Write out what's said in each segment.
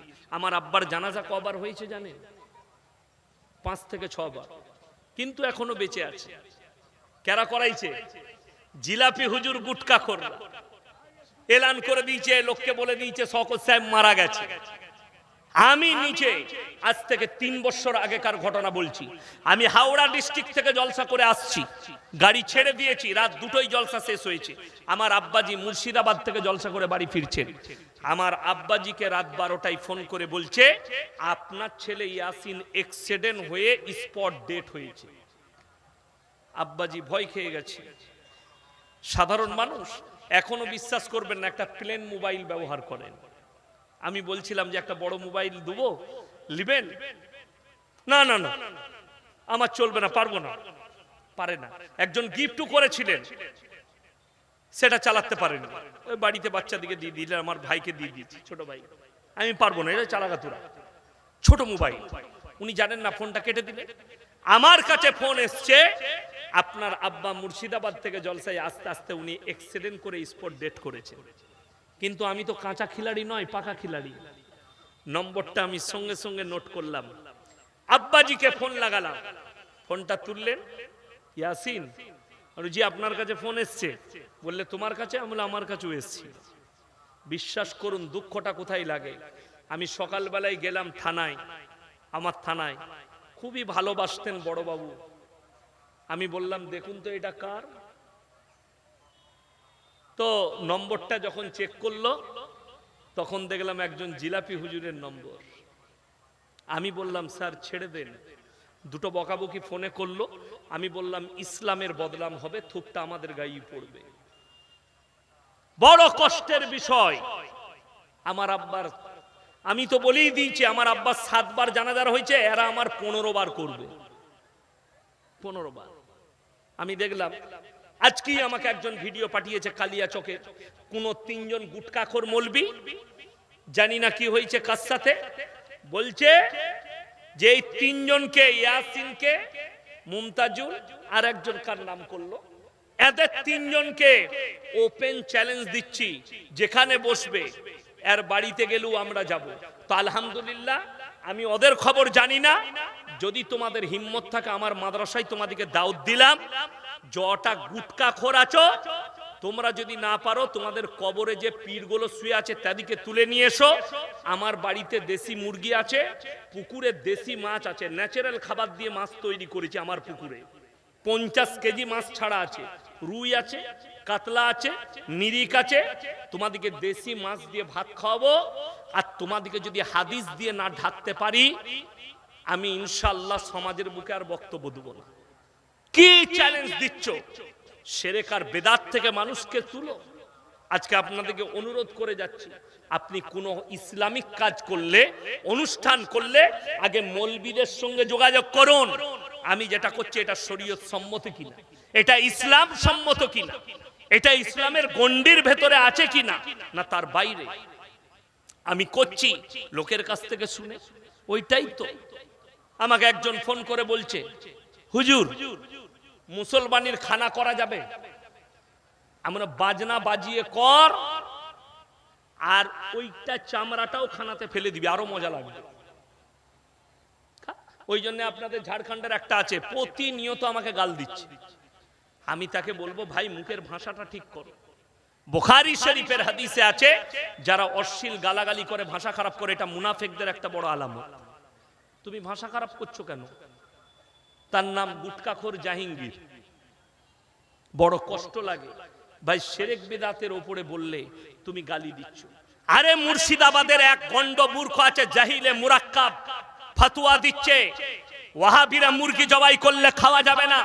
দিয়েছে আমার আব্বার জানাজা কবার হয়েছে জানেন পাঁচ থেকে ছবার। কিন্তু এখনও বেঁচে আছে। কেরা করাইছে? জিলাপি হুজুর গুটকা করল এলান করে দিয়েছে লোককে বলে দিয়েছে শকত সাহেব মারা গেছে। আমি নিচে আজ থেকে তিন বছর আগেকার ঘটনা বলছি। আমি হাওড়া ডিস্ট্রিক্ট থেকে জলসা করে আসছি। গাড়ি ছেড়ে দিয়েছি, রাত দুটোই জলসা শেষ হয়েছে। আমার আব্বাজি মুর্শিদাবাদ থেকে জলসা করে বাড়ি ফিরছেন। আমার আব্বাজিকে রাত বারোটায় ফোন করে বলছে, আপনার ছেলে ইয়াসিন এক্সিডেন্ট হয়ে স্পট ডেট হয়েছে। আব্বাজি ভয় খেয়ে গেছে। সাধারণ মানুষ এখনও বিশ্বাস করবেন না, একটা প্লেন মোবাইল ব্যবহার করেন। আমি বলছিলাম যে একটা বড় মোবাইল দেবো, লিবেন? না না না। আমার চলবে না, পারব না। পারে না। একজন গিফটও করেছিলেন। সেটা চালাতে পারেন। ওই বাড়িতে বাচ্চাদিকে দিয়ে দিলে আমার ভাইকে দিয়ে দিয়েছি, ছোট ভাই। আমি পারব না, এটা চালাগা তোরা ছোট মোবাইল। উনি জানেন না ফোনটা কেটে দিলে? আমার কাছে ফোন এসছে, আপনার আব্বা মুর্শিদাবাদ থেকে জলসায় আস্তে আস্তে উনি এক্সিডেন্ট করে স্পট ডেট করেছে। কিন্তু আমি তো কাঁচা খিলাড়ি নয়, পাকা খিলাড়ি। নম্বরটা আমি সঙ্গে সঙ্গে নোট করলাম। আব্বাজিকে ফোন লাগালাম। ফোনটা তুললেন। ইয়াসিন জি, আপনার কাছে ফোন এসছে। বললে, তোমার কাছে? আমি আমার কাছেও এসছি। বিশ্বাস করুন, দুঃখটা কোথায় লাগে? আমি সকালবেলায় গেলাম থানায়, আমার থানায়। খুবই ভালোবাসতেন বড়বাবু। আমি বললাম, দেখুন তো, এটা কার? তো নম্বরটা যখন চেক করল, তখন দেখলাম একজন জিলাপি হুজুরের নম্বর। আমি বললাম, স্যার, ছেড়ে দেন। দুটো বকাবকি ফোনে করল। আমি বললাম, ইসলামের বদলাম হবে, থুপটা আমাদের গায়ে পড়বে। বড় কষ্টের বিষয়। আমার আব্বার, আমি তো বলেই দিয়েছি, আমার আব্বার সাতবার জানাজার হয়েছে, এরা আমার পনেরো বার করবে। পনেরো বার। আমি দেখলাম আজকেই আমাকে একজন ভিডিও পাঠিয়েছে কালিয়া চকে। কোন তিনজন গুটকাখোর মলবি? জানি না কি হয়েছে কার সাথে। বলছে যে এই তিনজনকে, ইয়াসিনকে, মুমতাজুল আর একজন কার নাম করল? এদের তিনজনকে ওপেন চ্যালেঞ্জ দিচ্ছি, যেখানে বসবে, এর বাড়িতে গেলেও আমরা যাব। তো আলহামদুলিল্লাহ, আমি ওদের খবর জানি না। যদি তোমাদের হিম্মত থাকে, আমার মাদ্রাসায় তোমাদেরকে দাউদ দিলাম। জটা গুটকা খোর আছো? তোমরা যদি না পারো, তোমাদের কবরে যে পীরগুলো শুয়ে আছে তাদেরকে তুলে নিয়ে এসো। আমার বাড়িতে দেশি মুরগি আছে, পুকুরে দেশি মাছ আছে। ন্যাচারাল খাবার দিয়ে মাছ তৈরি করেছি আমার পুকুরে। পঞ্চাশ কেজি মাছ ছাড়া আছে। রুই আছে, কাতলা আছে, মিরিক আছে। তোমাদেরকে দেশি মাছ দিয়ে ভাত খাওয়াবো। আর তোমাদেরকে যদি হাদিস দিয়ে না ঢাকতে পারি, আমি ইনশাল্লাহ সমাজের বুকে আর বক্তব্য দেবো না। কি চ্যালেঞ্জ দিচ্ছ? সেরেকার বেদাত থেকে মানুষকে তুলো। আজকে আপনাদেরকে অনুরোধ করে যাচ্ছি, আপনি কোন ইসলামিক কাজ করলে, অনুষ্ঠান করলে, আগে মলবিদের সঙ্গে যোগাযোগ করুন। আমি যেটা করছি, এটা শরীয়ত সম্মত কিনা? এটা ইসলাম সম্মত কিনা? এটা ইসলামের গণ্ডির ভেতরে আছে কিনা? না, তার বাইরে। আমি করছি, লোকের কাছ থেকে শুনে। ওইটাই তো। আমাকে একজন ফোন করে বলছে, হুজুর মুসলমানের খানা করা যাবে। আমরা বাজনা বাজিয়ে কর, আর ওইটা চামড়াটাও খানাতে ফেলে দিবি, আরও মজা লাগবে। ওই জন্য আপনাদের ঝাড়খণ্ডের একটা আছে, প্রতিনিয়ত আমাকে গাল দিচ্ছে। আমি তাকে বলব, ভাই, মুখের ভাষাটা ঠিক করো। বুখারী শরীফের হাদিসে আছে, যারা অশ্লীল গালাগালি করে, ভাষা খারাপ করে, এটা মুনাফেকদের একটা বড় আলামত। তুমি ভাষা খারাপ করছ কেন? তার নাম গুটকাখোর জাহিঙ্গীর। বড় কষ্ট লাগে। ভাই, সেরেক বেদাতের ওপরে বললে তুমি গালি দিচ্ছ। আরে মুর্শিদাবাদের এক গন্ড মূর্খ আছে জাহিলে মুরাক্কাব। ফতুয়া দিচ্ছে। ওয়াহাবিরা মুরগি জবাই করলে খাওয়া যাবে না।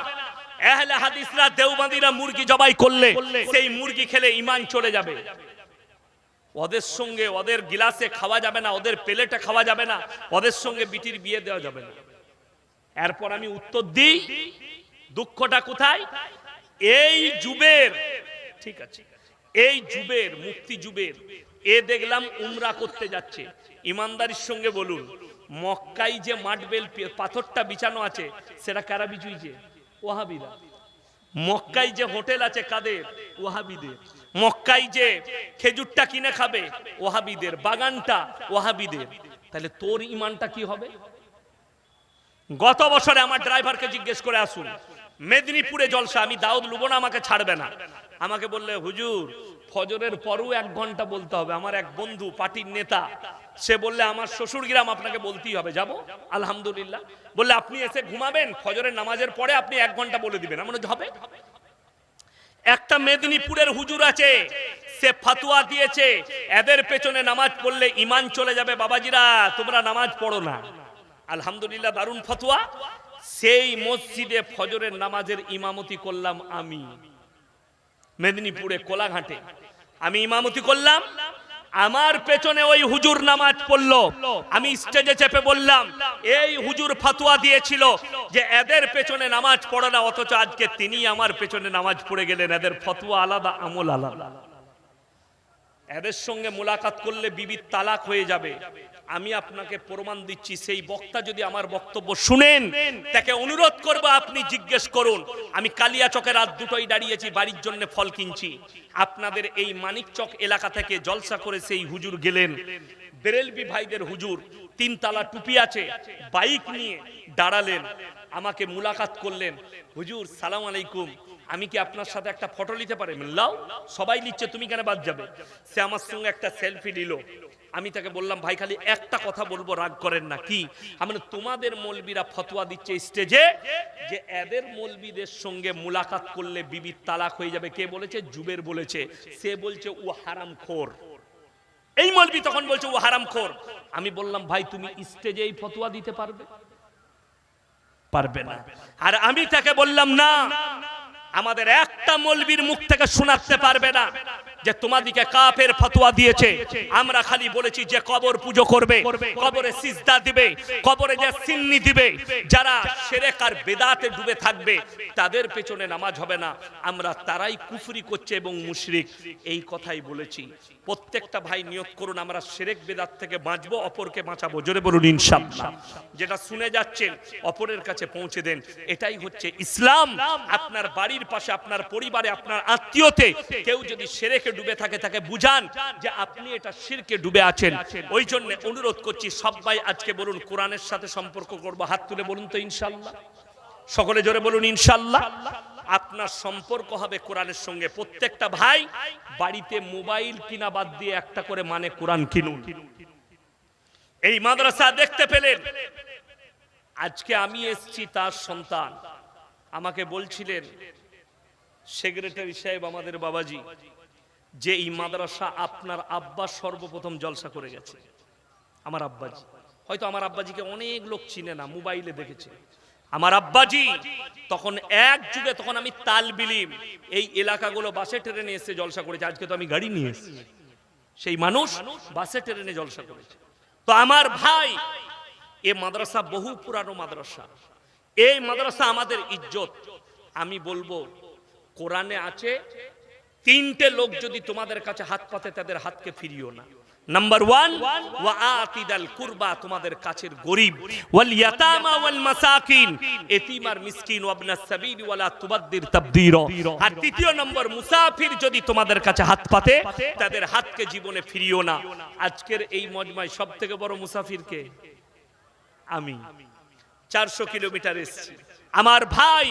এহলে হাদিসরা দেওবাদিরা মুরগি জবাই করলে সেই মুরগি খেলে ইমান চলে যাবে। ওদের সঙ্গে ওদের গিলাসে খাওয়া যাবে না, ওদের প্লেটে খাওয়া যাবে না, ওদের সঙ্গে বিটির বিয়ে দেওয়া যাবে না। এরপর আমি উত্তর দিই, দুঃখটা কোথায়? এই যুবের, ঠিক আছে, এই যুবের, মুক্তি যুবের, এ দেখলাম উমরা করতে যাচ্ছে। ইমানদারির সঙ্গে বলুন মক্কাই যে মাটবেল পাথরটা বিছানো আছে, সেটা কারা বিছুইছে ওহাবিরা মক্কাই যে হোটেল আছে কাদের? ওহাবিদের মক্কাই যে খেজুরটা কিনে খাবে ওহাবিদের বাগানটা ওহাবিদের তাহলে তোর ইমানটা কি হবে? গত বছরে আমার ড্রাইভারকে জিজ্ঞেস করে আসুন, মেদিনীপুরে জলসা, আমি দাউদ লুবো না আমাকে ছাড়বে না। আমাকে বললে, হুজুর, ফজরের পরও এক ঘণ্টা বলতে হবে। আমার এক বন্ধু, পার্টির নেতা, সে বললে, আমার শ্বশুর গ্রাম আপনাকে বলতেই হবে। যাব? আলহামদুলিল্লাহ। বললে, আপনি এসে ঘুমাবেন, ফজরের নামাজের পরে আপনি এক ঘণ্টা বলে দিবেন। আমার হবে? একটা মেদিনীপুরের হুজুর আছে, সে ফাতুয়া দিয়েছে, এদের পেছনে নামাজ পড়লে ইমান চলে যাবে। বাবাজিরা, তোমরা নামাজ পড়ো না। আলহামদুলিল্লাহ দারুণ ফতুয়া। সেই মসজিদে ফজরের নামাজের ইমামতি করলাম আমি। মেদিনীপুরে, কোলাঘাটে। আমি ইমামতি করলাম। আমার পেছনে ওই হুজুর নামাজ পড়ল। আমি স্টেজে চেপে বললাম, এই হুজুর ফাতুয়া দিয়েছিল যে এদের পেছনে নামাজ পড়ে না, অথচ আজকে তিনি আমার পেছনে নামাজ পড়ে গেলেন। এদের ফতুয়া আলাদা, আমল আলাদা। এদের সঙ্গে মোলাকাত করলে বিবির তালাক হয়ে যাবে। আমি আপনাকে প্রমাণ দিচ্ছি, সেই বক্তা যদি আমার বক্তব্য শুনেন, তাকে অনুরোধ করব আপনি জিজ্ঞেস করুন, আমি কালিয়া চকে রাত দুটোই দাঁড়িয়েছি, বাড়ির জন্য ফল কিনছি। আপনাদের এই মানিকচক এলাকা থেকে জলসা করে সেই হুজুর গেলেন। বেরেলবি ভাইদের হুজুর তিন তালা টুপি আছে, বাইক নিয়ে দাঁড়ালেন, আমাকে মুলাকাত করলেন। হুজুর, সালাম আলাইকুম, আমি কি আপনার সাথে একটা ফটো নিতে পারি? লাও, সবাই নিচ্ছে, তুমি কেন বাদ যাবে? সে আমার সঙ্গে একটা সেলফি নিল। আমি তাকে বললাম, ভাই, খালি একটা কথা বলব, রাগ করেন না, কি? আমি তোমাদের মলবিরা ফতোয়া দিচ্ছে স্টেজে যে এদের মলবিদের সঙ্গে মুলাকাত করলে বিবির তালাক হয়ে যাবে। কে বলেছে? জুবের বলেছে। সে বলছে, ও হারাম খোর এই মলবি তখন বলছে, ও হারাম খোর আমি বললাম, ভাই, তুমি স্টেজে এই ফতোয়া দিতে পারবে? পারবে না। আর আমি তাকে বললাম, না, আমাদের একটা মলবির মুখ থেকে শোনাতে পারবে না। যে তোমাদিকে কাফের ফতোয়া দিয়েছে। আমরা খালি বলেছি যে কবর পুজো করবে। কবরে সিজদা দিবে। কবরে যে সিন্নি দিবে। যারা সেরেক আর বেদাতে ডুবে থাকবে তাদের পেছনে নামাজ হবে না। আমরা তারাই কুফরি করছে এবং মুশরিক। এই কথাই বলেছি। প্রত্যেকটা ভাই নিয়োগ করুন আমরা সেরেক বেদাত থেকে বাঁচবো অপরকে বাঁচাবো। জোরে বলুন ইনশাআল্লাহ। যেটা শুনে যাচ্ছেন অপরের কাছে পৌঁছে দেন। এটাই হচ্ছে ইসলাম। আপনার বাড়ির পাশে আপনার পরিবারে আপনার আত্মীয়তে কেউ যদি সেরেকে ডুবে থাকে তাকে বুঝান যে আপনি এটা শিরকে ডুবে আছেন। ওই জন্য অনুরোধ করছি সবাই আজকে বলুন, কোরআনের সাথে সম্পর্ক করব। হাত তুলে বলুন তো ইনশাল্লাহ। সকলে জোরে বলুন, ইনশাল্লাহ। আপনার সম্পর্ক হবে কোরআনের সঙ্গে। প্রত্যেকটা ভাই বাড়িতে মোবাইল কিনা বাদ দিয়ে একটা করে মানে কোরআন কিনুন। এই মাদ্রাসা দেখতে পেলেন? আজকে আমি এসছি তার সন্তান। আমাকে বলছিলেন, সেক্রেটারি সাহেব, আমাদের বাবাজি যে এই মাদ্রাসা আপনার আব্বা সর্বপ্রথম জলসা করে গেছে। আমার আব্বাজি। হয়তো আমার আব্বাজিকে অনেক লোক চিনে না, মোবাইলে দেখেছে। আমার আব্বাজি তখন এক যুগে তখন আমি তাল বিলিম, এই এলাকাগুলো বাসে ট্রেনে এসে জলসা করেছে। আজকে তো আমি গাড়ি নিয়ে এসেছি। সেই মানুষ বাসে ট্রেনে জলসা করেছে। তো আমার ভাই, এ মাদ্রাসা বহু পুরানো মাদ্রাসা। এই মাদ্রাসা আমাদের ইজ্জত। আমি বলব, কোরআনে আছে তিনটে লোক যদি তোমাদের কাছে হাত পাতে, তাদের হাতকে ফিরিও না। তোমাদের গরিব। এতিম আর নম্বর, মুসাফির যদি তোমাদের কাছে হাত তাদের হাতকে জীবনে ফিরিও না। আজকের এই মজমায় সবথেকে বড় মুসাফির কে? আমি। চারশো কিলোমিটার এসেছি। আমার ভাই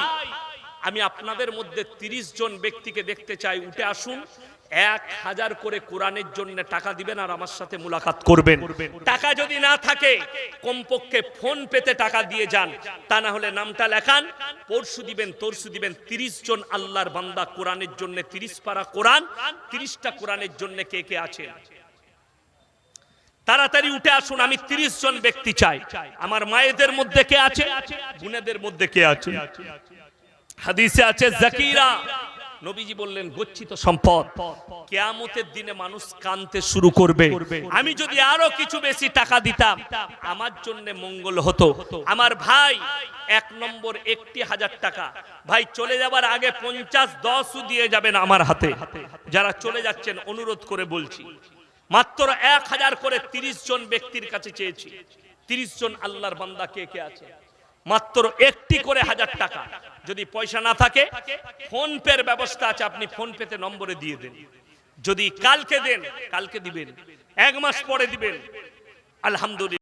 আমি আপনাদের মধ্যে তিরিশ জন ব্যক্তিকে দেখতে চাই উঠে আসুন। এক হাজার করে কোরআনের জন্য টাকা দিবেন আর আমার সাথে মুলাকাত করবেন। টাকা যদি না থাকে কমপক্ষে ফোন পেতে টাকা দিয়ে যান। তা না হলে নামটা লেখান পরশু দিবেন তরশু দিবেন। তিরিশ জন আল্লাহর বান্দা কোরআনের জন্য তিরিশ পারা কোরআন তিরিশটা কোরআনের জন্য কে কে আছে তাড়াতাড়ি উঠে আসুন আমি তিরিশ জন ব্যক্তি চাই। আমার মায়েদের মধ্যে কে আছে? বোনেদের মধ্যে কে আছে? হাদিসে আছে জাকিরা। নবীজি বললেন গচ্ছিত সম্পদ। কেয়ামতের দিনে মানুষ কানতে শুরু করবে। আমি যদি আরও কিছু বেশি টাকা দিতাম আমার জন্য মঙ্গল হতো। আমার ভাই এক নম্বর একটি হাজার টাকা। ভাই চলে যাবার আগে পঞ্চাশ দশও দিয়ে যাবেন আমার হাতে। যারা চলে যাচ্ছেন অনুরোধ করে বলছি। মাত্র এক হাজার করে তিরিশ জন ব্যক্তির কাছে চেয়েছি। তিরিশ জন আল্লাহর বান্দা কে কে আছে? মাত্র একটি করে হাজার টাকা। যদি পয়সা না থাকে, ফোন পের ব্যবস্থা আছে, আপনি ফোন পেতে নম্বরে দিয়ে দেন। যদি কালকে দেন, কালকে দিবেন। এক মাস পরে দিবেন। আলহামদুলিল্লাহ।